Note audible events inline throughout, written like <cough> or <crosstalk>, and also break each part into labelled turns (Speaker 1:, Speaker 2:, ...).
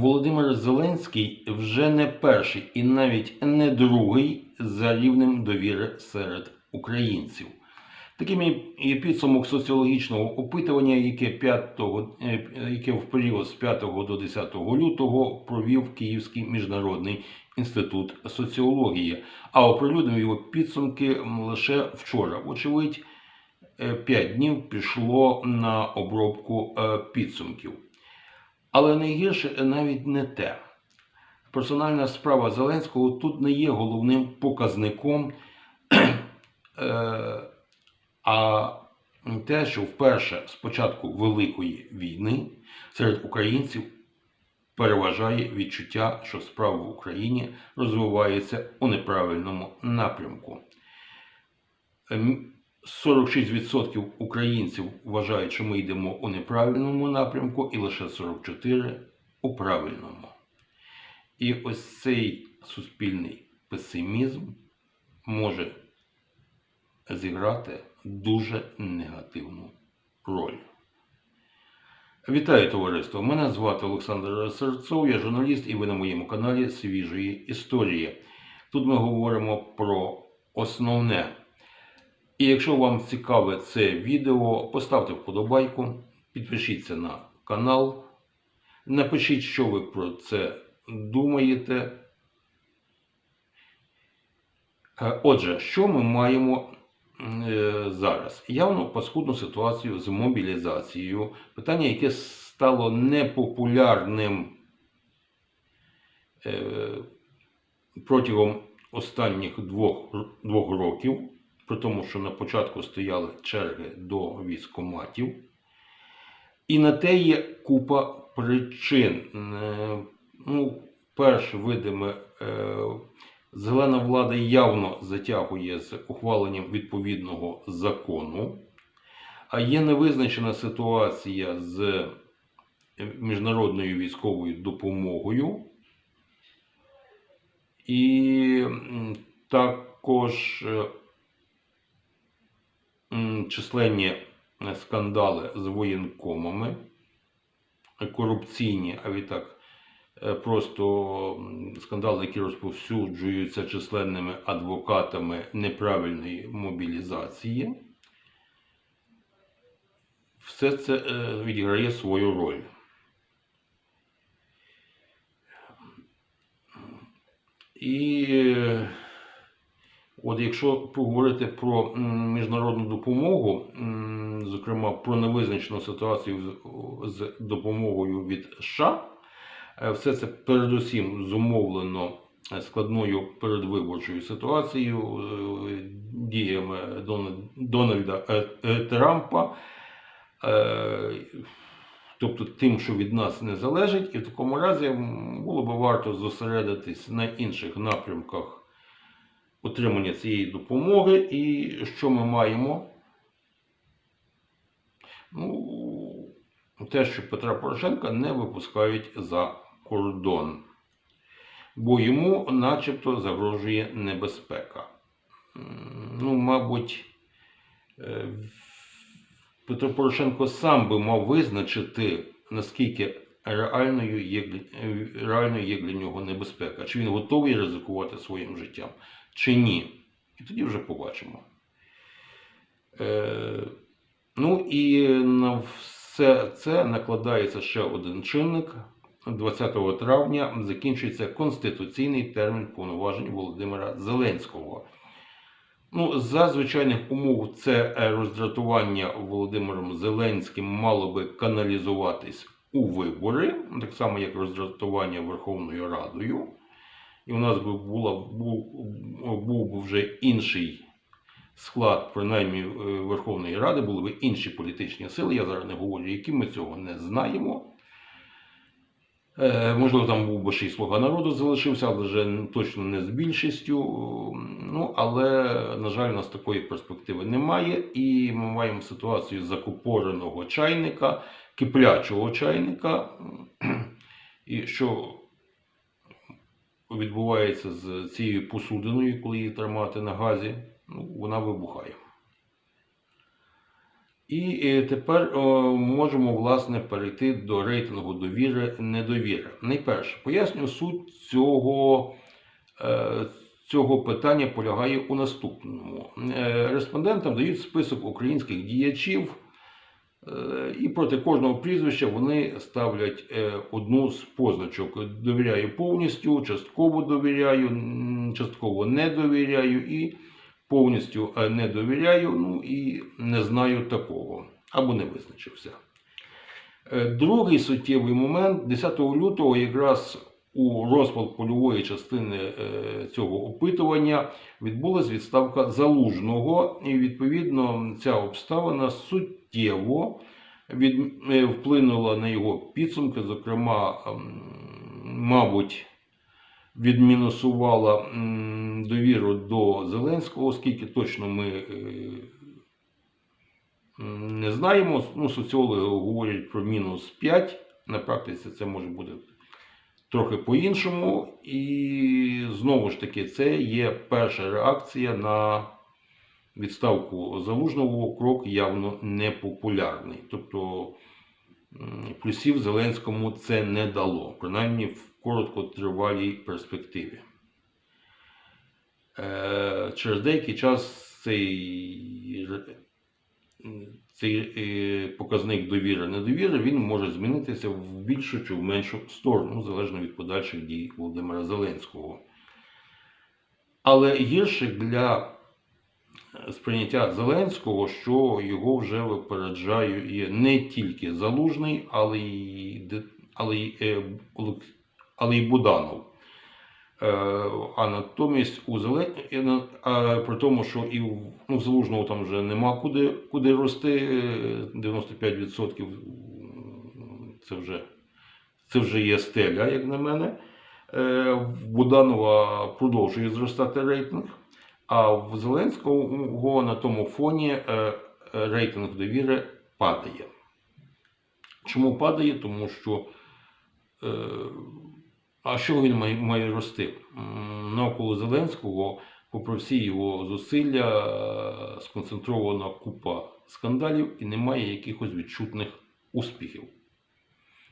Speaker 1: Володимир Зеленський вже не перший і навіть не другий за рівнем довіри серед українців. Таким є- підсумок соціологічного опитування, яке, 5, е, яке в період з 5 до 10 лютого провів Київський міжнародний інститут соціології, а оприлюднив його підсумки лише вчора. Вочевидь, 5 днів пішло на обробку е, підсумків. Але найгірше навіть не те. Персональна справа Зеленського тут не є головним показником, <clears throat> е, а те, що вперше з початку Великої війни серед українців переважає відчуття, що справа в Україні розвивається у неправильному напрямку. Ем, 46% українців вважають, що ми йдемо у неправильному напрямку, і лише 44% у правильному. І ось цей суспільний песимізм може зіграти дуже негативну роль. Вітаю товариство! Мене звати Олександр Серцов, я журналіст, і ви на моєму каналі Свіжої історії. Тут ми говоримо про основне. І якщо вам цікаве це відео, поставте вподобайку, підпишіться на канал, напишіть, що ви про це думаєте. Е, Отже, що ми маємо е, зараз? Явно паскудну ситуацію з мобілізацією. Питання, яке стало непопулярним е, протягом останніх двох, двох років, при тому, що на початку стояли черги до військоматів. І на те є купа причин. Е, Ну, перше, видиме, е, зелена влада явно затягує з ухваленням відповідного закону, а є невизначена ситуація з міжнародною військовою допомогою. І також е, численні е, скандали з воєнкомами, е, корупційні, а відтак е, просто скандали, які розповсюджуються численними адвокатами неправильної мобілізації. Все це відіграє свою роль. І от якщо поговорити про міжнародну допомогу, зокрема про невизначену ситуацію з, допомогою від США, е, все це передусім зумовлено е, складною передвиборчою ситуацією, е, діями Дональда Трампа. Тобто тим, що від нас не залежить, і в такому разі було би варто зосередитись на інших напрямках отримання цієї допомоги. І що ми маємо? Ну, те, що Петра Порошенка не випускають за кордон, бо йому начебто загрожує небезпека. Ну, мабуть, е, Петро Порошенко сам би мав визначити, наскільки реальною є, реальною є для нього небезпека. Чи він готовий ризикувати своїм життям, чи ні. І тоді вже побачимо. Е, ну і на все це накладається ще один чинник. 20 травня закінчується конституційний термін повноважень Володимира Зеленського. Ну, за звичайних умов це роздратування Володимиром Зеленським мало би каналізуватись у вибори, так само як роздратування Верховною Радою. І у нас би була, був, був вже інший склад, принаймні е, Верховної Ради, були б інші політичні сили. Я зараз не говорю, які ми цього не знаємо. Е, Можливо, там був би ще й слуга народу залишився, але вже точно не з більшістю. Ну, але, на жаль, у нас такої перспективи немає. І ми маємо ситуацію закупореного чайника, киплячого чайника. І що відбувається з цією посудиною, коли її тримати на газі, ну, вона вибухає. І е, тепер е, можемо власне перейти до рейтингу довіри недовіри. Найперше, поясню суть цього, е, цього питання полягає у наступному. Е, Респондентам дають список українських діячів, і проти кожного прізвища вони ставлять е, одну з позначок: довіряю повністю, частково довіряю, частково не довіряю і повністю е, не довіряю, ну і не знаю такого, або не визначився. Е, Другий суттєвий момент. 10 лютого, якраз у розпал польової частини е, цього опитування, відбулася відставка залужного, і відповідно ця обставина суттєво е, вплинула на його підсумки, зокрема, ем, мабуть, відмінусувала довіру до Зеленського, оскільки точно ми е, не знаємо. Ну, соціологи говорять про мінус 5. На практиці це може бути трохи по-іншому. І знову ж таки, це є перша реакція на відставку залужного крок явно непопулярний. Тобто плюсів Зеленському це не дало, принаймні в короткотривалій перспективі. Е, Через деякий час цей, цей е, показник довіри недовіри він може змінитися в більшу чи в меншу сторону, залежно від подальших дій Володимира Зеленського. Але гірше для сприйняття Зеленського, що його вже випереджає не тільки Залужний, але й, але й, е, але й Буданов. Е, А натомість у Зелен... е, при тому, що і в ну, Залужного там вже нема куди, куди рости, е, 95% це вже, це вже є стеля, як на мене. Е, Буданова продовжує зростати рейтинг. А в Зеленського на тому фоні е, рейтинг довіри падає. Чому падає? Тому що е, а що він має, має рости? Навколо Зеленського, попри всі його зусилля, е, сконцентрована купа скандалів і немає якихось відчутних успіхів.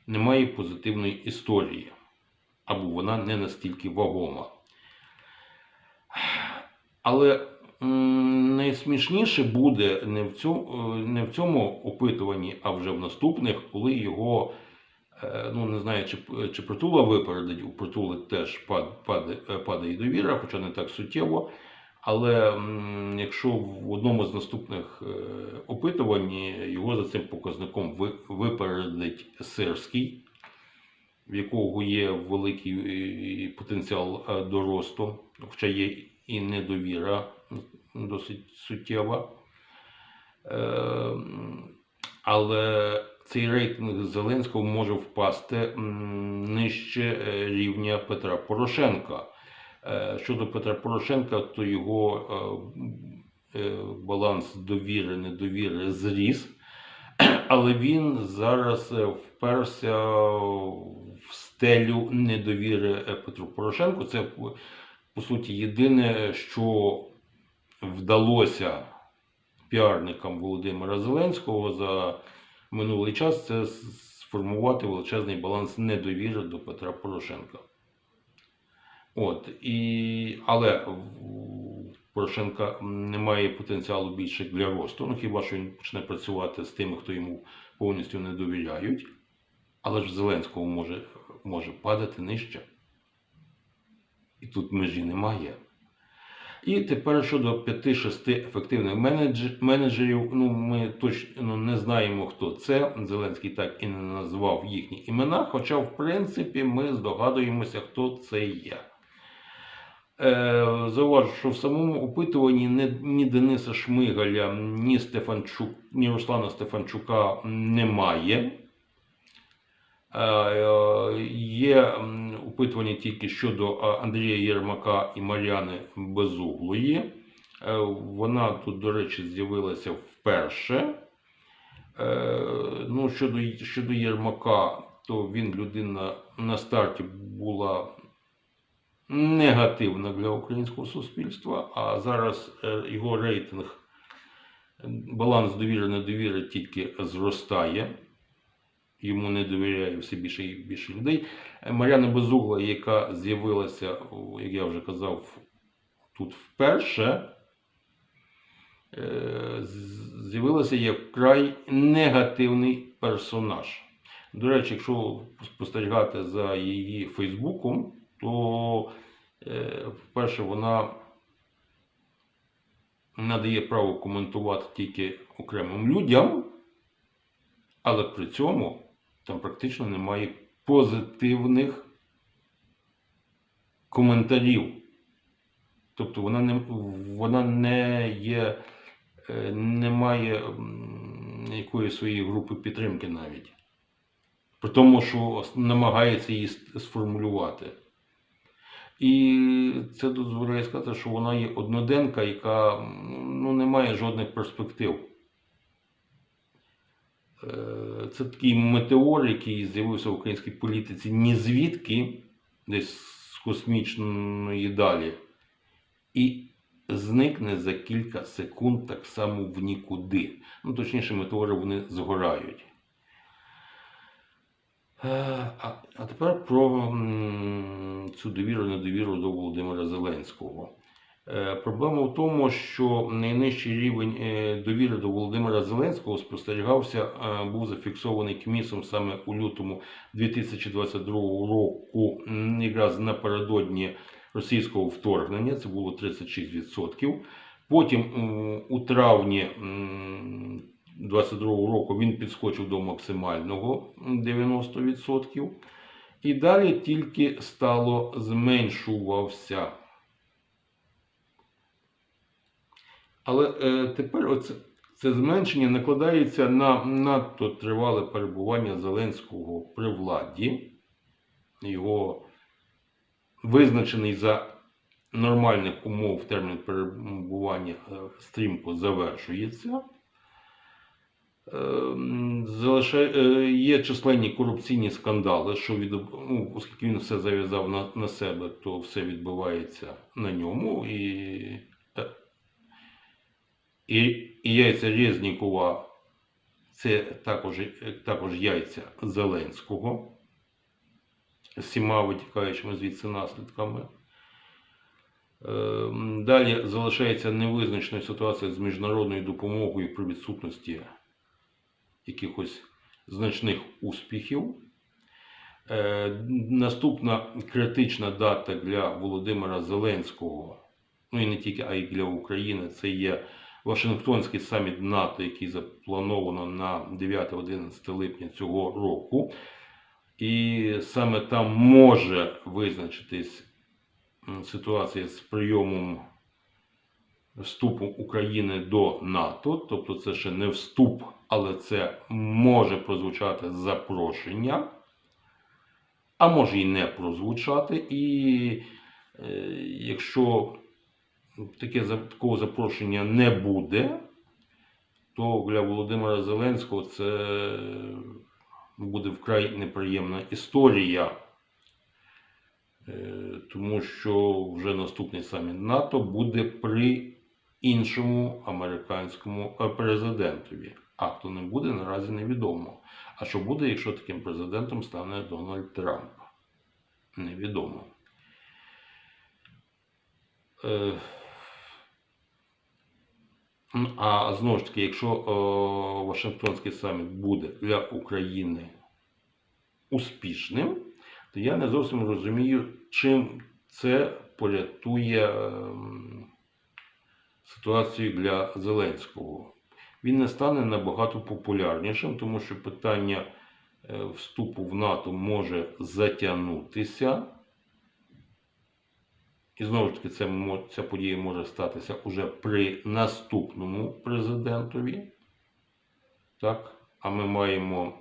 Speaker 1: Немає позитивної історії, або вона не настільки вагома. Але найсмішніше буде не в, цьому, не в цьому опитуванні, а вже в наступних, коли його, е, ну не знаю, чи, чи притула випередить, у притули теж пад, падає, падає довіра, хоча не так суттєво. Але якщо в одному з наступних е, опитувань його за цим показником випередить Сирський, в якого є великий е, потенціал е, до росту, хоча є і недовіра досить суттєва. Е, Але цей рейтинг Зеленського може впасти нижче е, рівня Петра Порошенка. Е, Щодо Петра Порошенка, то його баланс довіри, недовіри зріс, <clears throat> але він зараз вперся в стелю недовіри Петру Порошенку. Це по- суті єдине, що вдалося піарникам Володимира Зеленського за минулий час, це сформувати величезний баланс недовіри до Петра Порошенка. От, і, але Порошенка немає потенціалу більше для росту. Ну хіба що він почне працювати з тими, хто йому повністю не довіряють. Але ж Зеленського може, може падати нижче. І тут межі немає. І тепер щодо 5-6 ефективних менеджерів, ну ми точно не знаємо, хто це. Зеленський так і не назвав їхні імена, хоча, в принципі, ми здогадуємося, хто це є. Е, Зауважу, що в самому опитуванні ні, Дениса Шмигаля, ні Стефанчук, ні Руслана Стефанчука немає. Е, е, Є опитування тільки щодо е, Андрія Єрмака і Мар'яни Безуглої. Е, Вона тут, до речі, з'явилася вперше. Е, Ну, щодо, щодо Єрмака, то він людина на старті була негативна для українського суспільства, а зараз його рейтинг баланс довіри недовіри тільки зростає. Йому не довіряє все більше і більше людей. Мар'яна Безугла, яка з'явилася, як я вже казав, тут вперше, е, з'явилася як вкрай негативний персонаж. До речі, якщо спостерігати за її Фейсбуком, то, е, по-перше, вона надає право коментувати тільки окремим людям, але при цьому там практично немає позитивних коментарів. Тобто вона не, вона не є, е, не має якоїсь своєї групи підтримки навіть. При тому, що намагається її сформулювати. І це дозволяє сказати, що вона є одноденка, яка ну, не має жодних перспектив. Це такий метеор, який з'явився в українській політиці ні звідки, десь з космічної далі, і зникне за кілька секунд так само в нікуди. Ну, точніше, метеори вони згорають. Е, А, тепер про цю довіру недовіру до Володимира Зеленського. Е, Проблема в тому, що найнижчий рівень е, довіри до Володимира Зеленського спостерігався, е, був зафіксований КМІСом саме у лютому 2022 року, якраз напередодні російського вторгнення, це було 36%. Потім у травні 2022 року він підскочив до максимального 90%. І далі тільки стало зменшувався. Але е, тепер оце, це зменшення накладається на надто тривале перебування Зеленського при владі. Його визначений за нормальних умов термін перебування е, стрімко завершується. Е, м, залишає, е, є численні корупційні скандали, що від, ну, оскільки він все зав'язав на, на себе, то все відбувається на ньому. І, і, і яйця Резнікова це також, також яйця Зеленського з всіма витікаючими звідси наслідками. Е, Далі залишається невизначеною ситуація з міжнародною допомогою при відсутності якихось значних успіхів. Е, Наступна критична дата для Володимира Зеленського, ну і не тільки, а й для України, це є Вашингтонський саміт НАТО, який заплановано на 9-11 липня цього року. І саме там може визначитись ситуація з прийомом вступу України до НАТО. Тобто це ще не вступ, але це може прозвучати запрошення, а може і не прозвучати. І е, якщо таке, за- такого запрошення не буде, то для Володимира Зеленського це буде вкрай неприємна історія. Е, Тому що вже наступний саміт НАТО буде при іншому американському е, президентові. А хто не буде, наразі невідомо. А що буде, якщо таким президентом стане Дональд Трамп? Невідомо. А знову ж таки, якщо е, Вашингтонський саміт буде для України успішним, то я не зовсім розумію, чим це порятує ем, ситуацію для Зеленського. Він не стане набагато популярнішим, тому що питання е, вступу в НАТО може затягнутися. І знову ж таки, це, ця подія може статися уже при наступному президентові. Так? А ми маємо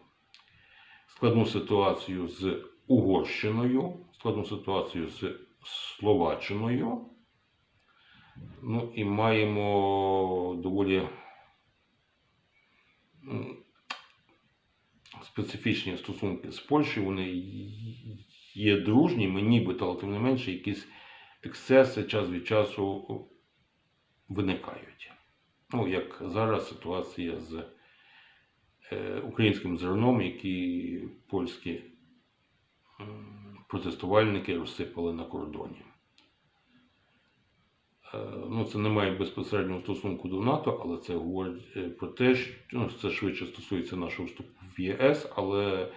Speaker 1: складну ситуацію з Угорщиною, складну ситуацію з Словаччиною. Ну і маємо доволі специфічні стосунки з Польщею. Вони є дружніми, нібито, але тим не менше, якісь ексцеси час від часу виникають. Ну, як зараз ситуація з е, українським зерном, які польські протестувальники розсипали на кордоні. Е, Ну, це не має безпосереднього стосунку до НАТО, але це говорить е, про те, що ну, це швидше стосується нашого вступу в ЄС, але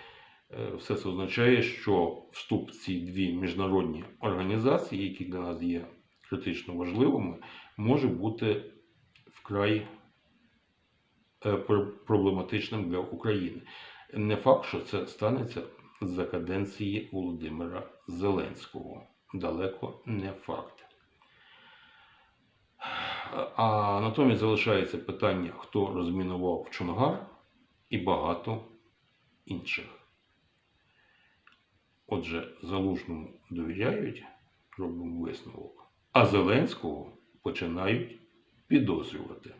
Speaker 1: все це означає, що вступ в ці дві міжнародні організації, які для нас є критично важливими, може бути вкрай е, проблематичним для України. Не факт, що це станеться за каденції Володимира Зеленського. Далеко не факт. А натомість залишається питання, хто розмінував Чонгар і багато інших. Отже, залужному довіряють, робимо висновок, а Зеленського починають підозрювати.